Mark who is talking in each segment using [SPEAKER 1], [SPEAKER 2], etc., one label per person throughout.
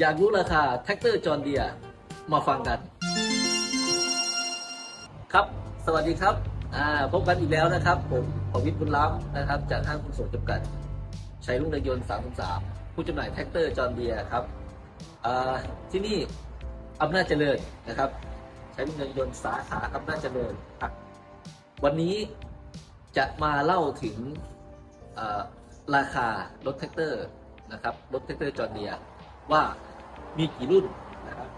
[SPEAKER 1] อยากรู้ราคาแท็กเตอร์จอร์เดียมาฟังกัน ครับ สวัสดีครับอ่าพบกันอีกแล้วนะครับ ผมปวิทย์บุญล้ำนะครับ จากห้างคุณส่งจำกัดชัยรุ่งเรืองยนต์33 ผู้จำหน่ายแท็กเตอร์จอร์เดียครับอ่าที่นี่อำนาจเจริญนะครับชัยรุ่งเรืองยนต์สาขาอำนาจเจริญครับวันนี้จะมาเล่าถึงราคารถแท็กเตอร์นะครับรถแท็กเตอร์จอร์เดีย ว่ามีกี่รุ่นนะครับ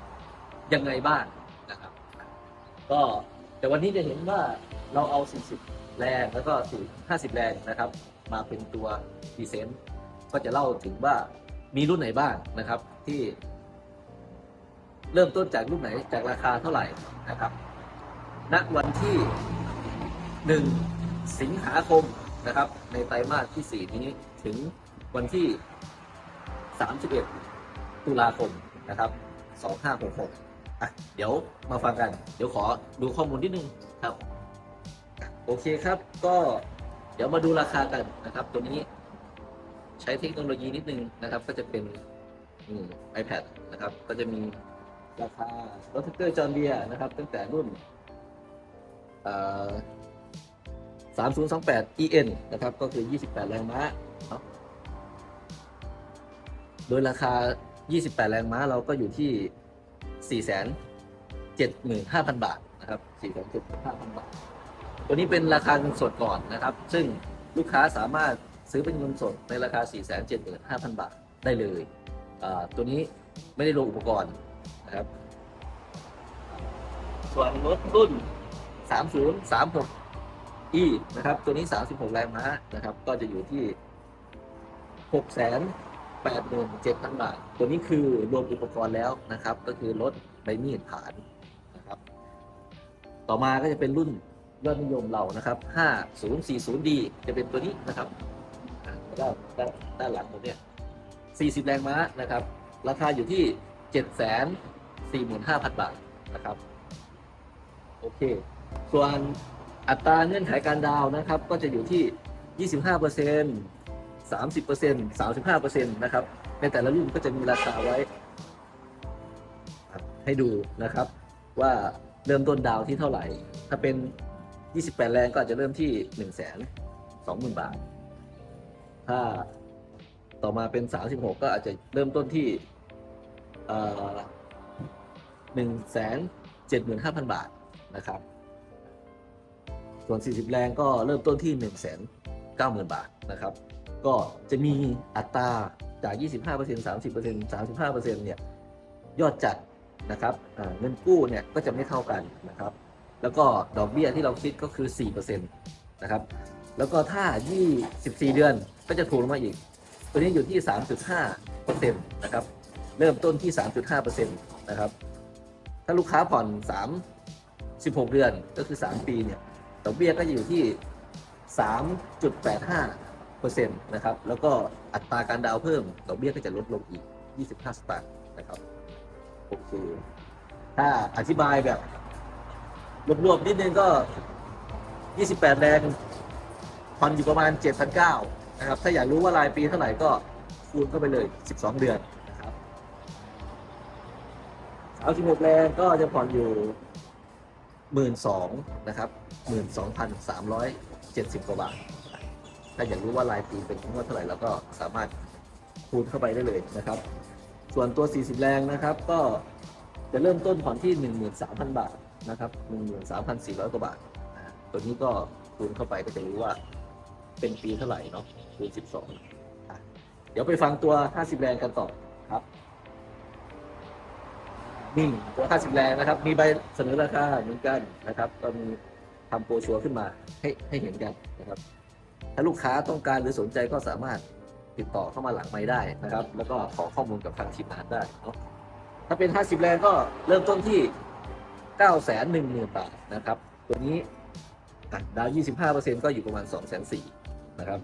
[SPEAKER 1] ยังไงบ้างนะครับ ก็แต่วันนี้จะเห็นว่าเราเอา 40 แรงแล้วก็4 50 แรงนะครับ มาเป็นตัวพรีเซนต์ก็จะเล่าถึงว่ามีรุ่นไหนบ้างนะครับที่ เริ่มต้นจากรุ่นไหนจากราคาเท่าไหร่นะครับณวันที่ 1 สิงหาคมนะครับ ในไตรมาสที่ 4 นี้ถึงวันที่ 31 ตุลาคมนะครับ 2566อะเดี๋ยวมาฟังกัน เดี๋ยวขอดูข้อมูลนิดนึงครับ โอเคครับ ก็เดี๋ยวมาดูราคากันนะครับ ตัวนี้ใช้เทคโนโลยีนิดนึงนะครับ ก็จะเป็นอืม iPad นะครับ ก็จะมีราคารถแท็กเตอร์จอร์เดียนะครับ ตั้งแต่รุ่นเอ่อ3028 EN นะครับ ก็คือ 28 แรงม้าโดยราคา 28 แรงม้าเราก็อยู่ที่ 475,000 บาทนะครับ 475,000 บาท ตัวนี้เป็นราคาเงินสดก่อนนะครับ ซึ่งลูกค้าสามารถซื้อเป็นเงินสดในราคา 475,000 บาทได้เลย ตัวนี้ไม่ได้รวมอุปกรณ์นะครับ ส่วนรถรุ่น 3036 e นะครับ ตัวนี้ 36 แรงม้านะครับ ก็จะอยู่ที่ 6 87,000 บาท ตัวนี้คือรวมอุปกรณ์แล้วนะครับ ก็คือรถใบมีดฐานนะครับ ต่อมาก็จะเป็นรุ่นยอดนิยมเรานะครับ 5040D จะเป็นตัวนี้นะครับด้านด้านด้านหลังผมเนี่ย40 แรงม้านะครับ ราคาอยู่ที่ 745,000 บาทนะครับ โอเค ส่วนอัตราเงื่อนไขการดาวนะครับ ก็จะอยู่ที่ 25% 30% 35%นะครับในแต่ละรุ่นก็จะมีราคาไว้ ให้ดูนะครับว่าเริ่มต้นดาวที่เท่าไหร่ ถ้าเป็น 28 แรงก็อาจจะเริ่มที่ 1 2 0 0 0 0 บาท ถ้าต่อมาเป็น 36 ก็อาจจะเริ่มต้นที่หนึ่งแสนเจ็ดหมื่นห้าพันบาทนะครับ ส่วน 40 แรงก็เริ่มต้นที่1 9 0 0 0 0บาทนะครับ ก็จะมีอัตราจาก 25% 30% 35%เนี่ยยอดจัดนะครับเงินกู้เนี่ยก็จะไม่เท่ากันนะครับ แล้วก็ดอกเบี้ยที่เราคิดก็คือ4%นะครับ แล้วก็ถ้า 24 เดือนก็จะถูกลงมาอีก ตัวนี้อยู่ที่ 3.5%นะครับ เริ่มต้นที่ 3.5%นะครับ ถ้าลูกค้าผ่อน 3 16 เดือนก็คือ 3 ปีเนี่ย ดอกเบี้ยก็จะอยู่ที่ 3.85 นะครับแล้วก็อัตราการดาวเพิ่มดอกเบี้ยก็จะลดลงอีก 25 สตางค์นะครับโอเคถ้าอธิบายแบบรวบๆนิดนึงก็ 28 แรงผ่อนอยู่ประมาณ 7,900นะครับ ถ้าอยากรู้ว่ารายปีเท่าไหร่ก็คูณเข้าไปเลย 12 เดือนนะครับ36แรงก็จะผ่อนอยู่ 12,000นะครับ 12,370 กว่าบาท ถ้าอยากรู้ว่ารายปีเป็นงวดเท่าไหร่เราก็สามารถคูณเข้าไปได้เลยนะครับ ส่วนตัว 40 แรงนะครับ ก็จะเริ่มต้นผ่อนที่ 13,000 บาทนะครับ13,400 กว่าบาท ตัวนี้ก็คูณเข้าไปก็จะรู้ว่าเป็นปีเท่าไหร่เนาะคูณ 12 เดี๋ยวไปฟังตัว 50 แรงกันต่อครับนี่ตัว 50 แรงนะครับ มีใบเสนอราคาเหมือนกันนะครับ ก็มีทำโปรชัวร์ขึ้นมาให้ให้เห็นกันนะครับ ถ้าลูกค้าต้องการหรือสนใจก็สามารถติดต่อเข้ามาหลังไม้ได้นะครับ แล้วก็ขอข้อมูลกับทางทีมงานได้เนาะถ้าเป็น 50 แรงก็เริ่มต้นที่ 9 1 0 0 0 0 บาทนะครับ ตัวนี้อะดาว 25%ก็อยู่ประมาณ 2 4 0 0 0นะครับ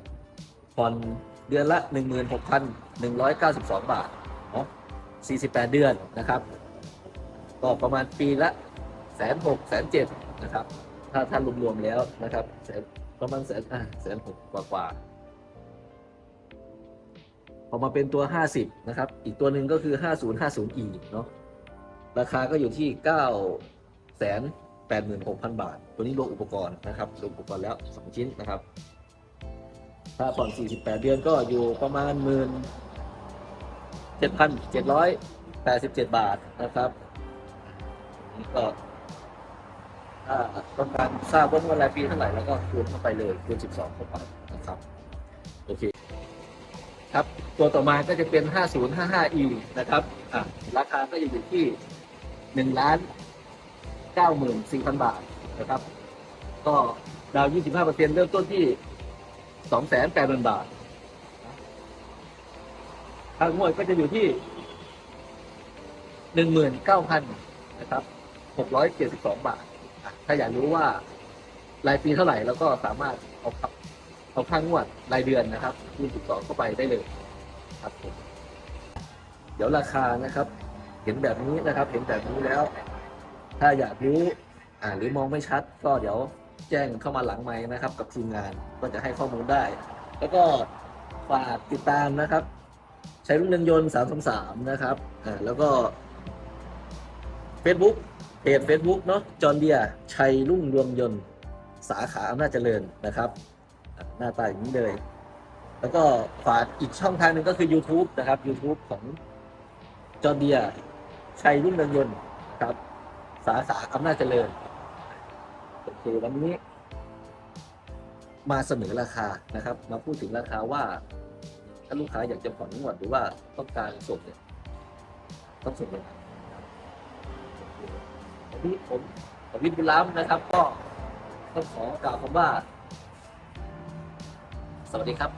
[SPEAKER 1] ผ่อนเดือนละ 16,192 บาทเนาะ48 เดือนนะครับก็ประมาณปีละแสนหกแสนเจ็ดนะครับ ถ้าถ้ารวมๆแล้วนะครับแสน ประมาณแสนอะแสนหกกว่ากว่าพอมาเป็นตัว 50 นะครับ อีกตัวหนึ่งก็คือ 5050e เนาะ ราคาก็อยู่ที่ 9 8 6 0 0 0 บาท ตัวนี้รวมอุปกรณ์นะครับรวมอุปกรณ์แล้ว 2 ชิ้นนะครับ ถ้าผ่อน 48 เดือนก็อยู่ประมาณ 1 7,787 บาทนะครับนี่ก็ถ้า ต้องการทราบว่าเมื่อรายปีเท่าไหร่แล้วก็คูณเข้าไปเลยคูณ 12 เข้าไปนะครับโอเคครับตัวต่อมาก็จะเป็น 5055e นะครับราคาก็อยู่ที่1ล้าน94,000 บาทนะครับ ก็ดาวน์25%เริ่มต้นที่ 280,000 บาททางงวดก็จะอยู่ที่ 19,000นะครับ672 บาท ถ้าอยากรู้ว่ารายปีเท่าไหร่แล้วก็สามารถเอาครับเอาค่างวดรายเดือนนะครับคูณ12เข้าไปได้เลยครับผมเดี๋ยวราคานะครับ เห็นแบบนี้นะครับ เห็นแบบนี้แล้ว ถ้าอยากรู้อ่าหรือมองไม่ชัด ก็เดี๋ยวแจ้งเข้ามาหลังไม้นะครับ กับทีมงานก็จะให้ข้อมูลได้ แล้วก็ฝากติดตามนะครับ ใช้รุ่นยนต์ยนต์333นะครับอ่าแล้วก็ Facebook เพจ Facebook เนาะจอห์นเดียชัยรุ่งรวมยนต์ สาขาอำนาจเจริญนะครับ หน้าตาอย่างนี้เลย แล้วก็ฝากอีกช่องทางหนึ่งก็คือ YouTube นะครับ YouTube ของจอห์นเดียชัยรุ่งเรืองยนต์ครับ สาขาอำนาจเจริญโอเควันนี้ มาเสนอราคานะครับ มาพูดถึงราคาว่า ถ้าลูกค้าอยากจะผ่อนงวดหรือว่าต้องการส่งเนี่ยต้องส่งยังไง วันนี้ผมปวิทย์บุญล้ำนะครับ ก็ต้องขอกล่าวคำว่า สวัสดีครับ